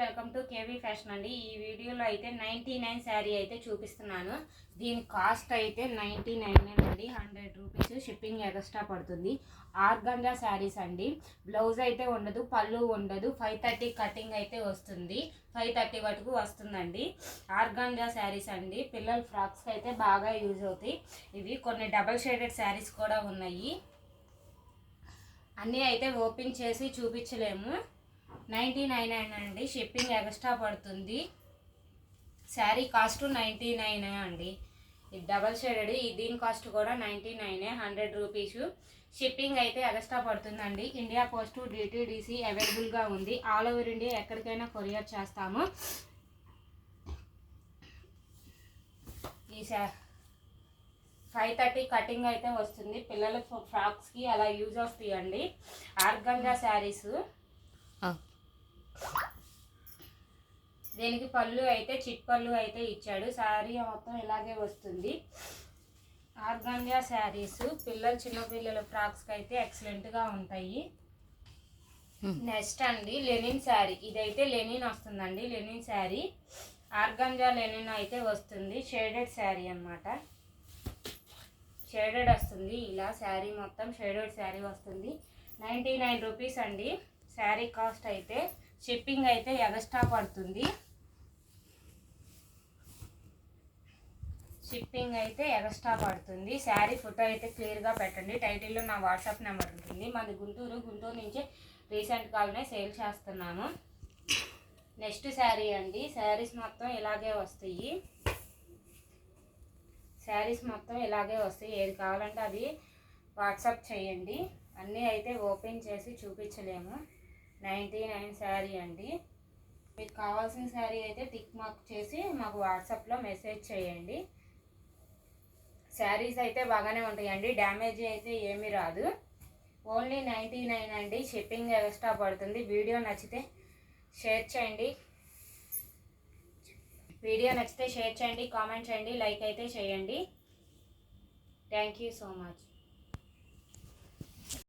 Welcome to KV fashion అండి. ఈ వీడియోలో అయితే నైంటీ నైన్ శారీ అయితే చూపిస్తున్నాను. దీని కాస్ట్ అయితే నైంటీ నైన్ అండి. హండ్రెడ్ రూపీస్ షిప్పింగ్ ఎక్స్ట్రా పడుతుంది. ఆర్గంజా శారీస్ అండి. బ్లౌజ్ అయితే ఉండదు పళ్ళు ఉండదు. ఫైవ్ థర్టీ కటింగ్ అయితే వస్తుంది. ఫైవ్ థర్టీ వరకు వస్తుందండి. ఆర్గంజా శారీస్ అండి. పిల్లల ఫ్రాక్స్కి అయితే బాగా యూజ్ అవుతాయి. ఇవి కొన్ని డబల్ షేడెడ్ శారీస్ కూడా ఉన్నాయి. అన్నీ అయితే ఓపెన్ చేసి చూపించలేము. నైంటీ నైన్ అండి షిప్పింగ్ ఎక్స్ట్రా పడుతుంది. శారీ కాస్ట్ నైంటీ నైన్ అండి. ఇది డబల్ షేడెడ్ ఈ దీని కాస్ట్ కూడా నైంటీ నైనే హండ్రెడ్ రూపీస్. షిప్పింగ్ అయితే ఎక్స్ట్రా పడుతుందండి. ఇండియా పోస్ట్ డిటీడీసీ అవైలబుల్గా ఉంది. ఆల్ ఓవర్ ఇండియా ఎక్కడికైనా కొరియర్ చేస్తాము. ఈ శా ఫైవ్ థర్టీ కటింగ్ అయితే వస్తుంది. పిల్లల ఫ్రాక్స్కి అలా యూజ్ అవుతాయండి ఆర్గంజా శారీస్. దీనికి పళ్ళు అయితే చిట్ పళ్ళు అయితే ఇచ్చాడు. శారీ మొత్తం ఇలాగే వస్తుంది. ఆర్గాంజా శారీస్. పిల్లలు చిన్నపిల్లల ఫ్రాక్స్కి అయితే ఎక్సలెంట్గా ఉంటాయి. నెక్స్ట్ అండి లెనిన్ శారీ. ఇదైతే లెనిన్ వస్తుందండి లెనిన్ శారీ. ఆర్గంజా లెనిన్ అయితే వస్తుంది. షేడెడ్ శారీ అన్నమాట. షేడెడ్ వస్తుంది. ఇలా శారీ మొత్తం షేడెడ్ శారీ వస్తుంది. నైంటీ నైన్ రూపీస్ అండి. శారీ కాస్ట్ అయితే షిప్పింగ్ అయితే ఎక్స్ట్రా పడుతుంది. షిప్పింగ్ అయితే ఎక్స్ట్రా పడుతుంది. శారీ ఫోటో అయితే క్లియర్గా పెట్టండి. టైటిల్లో నా వాట్సాప్ నెంబర్ ఉంటుంది. మాది గుంటూరు. గుంటూరు నుంచి రీసెంట్ కాలనే సేల్ చేస్తున్నాము నెక్స్ట్ శారీ అండి. శారీస్ మొత్తం ఇలాగే వస్తాయి. శారీస్ మొత్తం ఇలాగే వస్తాయి. ఏది కావాలంటే అది వాట్సాప్ చేయండి. అన్నీ అయితే ఓపెన్ చేసి చూపించలేము. నైంటీ నైన్ శారీ అండి. మీకు కావాల్సిన శారీ అయితే టిక్ మార్క్ చేసి మాకు వాట్సాప్లో మెసేజ్ చేయండి. శారీస్ అయితే బాగానే ఉంటాయండి. డ్యామేజ్ అయితే ఏమీ రాదు. ఓన్లీ నైంటీ నైన్ అండి. షిప్పింగ్ ఎక్స్ట్రా పడుతుంది. వీడియో నచ్చితే షేర్ చేయండి. వీడియో నచ్చితే షేర్ చేయండి కామెంట్ చేయండి లైక్ అయితే చేయండి. Thank you so much.